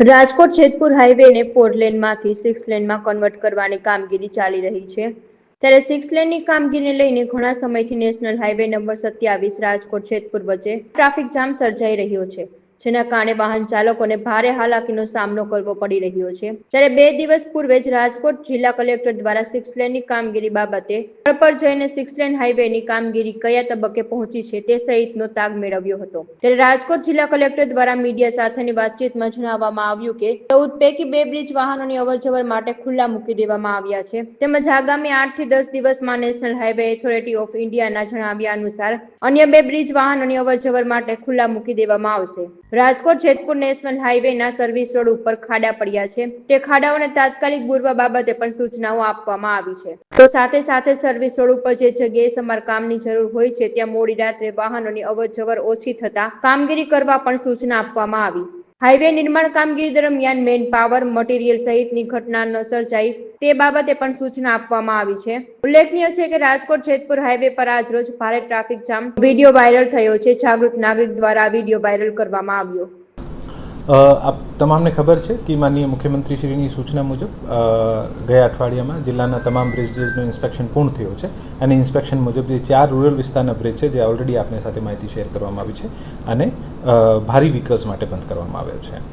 રાજકોટ જેતપુર હાઈવેને ફોર લેનમાંથી સિક્સ લેનમાં કન્વર્ટ કરવાની કામગીરી ચાલી રહી છે. ત્યારે સિક્સ લેનની કામગીરીને લઈને ઘણા સમયથી નેશનલ હાઈવે નંબર સત્યાવીસ રાજકોટ જેતપુર વચ્ચે ટ્રાફિક જામ સર્જાઈ રહ્યો છે. જેના કારણે વાહન ચાલકોને ભારે હાલાકીનો સામનો કરવો પડી રહ્યો છે. જ્યારે બે દિવસ પૂર્વે જ રાજકોટ જિલ્લા કલેક્ટર દ્વારા સિક્સ લેનની કામગીરી બાબતે પર જઈને સિક્સ લેન હાઈવેની કામગીરી કયા તબક્કે પહોંચી છે તે સહિતનો તાગ મેળવ્યો હતો. ત્યારે રાજકોટ જિલ્લા કલેક્ટર દ્વારા મીડિયા સાથેની વાતચીતમાં જણાવવામાં આવ્યું કે ચૌદ પૈકી બે બ્રિજ વાહનોની અવરજવર માટે ખુલ્લા મૂકી દેવામાં આવ્યા છે. તેમજ આગામી આઠથી દસ દિવસમાં નેશનલ હાઈવે ઓથોરિટી ઓફ ઇન્ડિયાના જણાવ્યા અનુસાર અન્ય બે બ્રિજ વાહનોની અવરજવર માટે ખુલ્લા મૂકી દેવામાં આવશે. રાજકોટ જેતપુર નેશનલ હાઈવેના સર્વિસ રોડ ઉપર ખાડા પડ્યા છે. તે ખાડાઓને તાત્કાલિક પૂરવા બાબતે પણ સૂચનાઓ આપવામાં આવી છે. તો સાથે સાથે સર્વિસ રોડ ઉપર જે જગ્યાએ સમારકામની જરૂર હોય છે, ત્યાં મોડી રાત્રે વાહનોની અવરજવર ઓછી થતા કામગીરી કરવા પણ સૂચના આપવામાં આવી. હાઈવે નિર્માણ કામગીરી દરમિયાન મેન પાવર, મટીરીયલ સહિતની ઘટના ન સર્જાઈ. તે બાબતે પણ સૂચના આપવામાં આવી છે. ઉલ્લેખનીય છે કે રાજકોટ જેતપુર હાઈવે પર આજ રોજ ભારે ટ્રાફિક જામ. વીડિયો વાયરલ થયો છે. જાગૃત નાગરિક દ્વારા વીડિયો વાયરલ કરવામાં આવ્યો. આપ તમામને ખબર છે કે માનનીય મુખ્યમંત્રીશ્રીની સૂચના મુજબ ગયા અઠવાડિયામાં જિલ્લાના તમામ બ્રિજનું ઇન્સ્પેક્શન પૂર્ણ થયું છે અને ઇન્સ્પેક્શન મુજબ જે ચાર રૂરલ વિસ્તારના બ્રિજ છે, જે ઓલરેડી આપની સાથે માહિતી શેર કરવામાં આવી છે અને ભારી વ્હીકલ્સ માટે બંધ કરવામાં આવ્યા છે.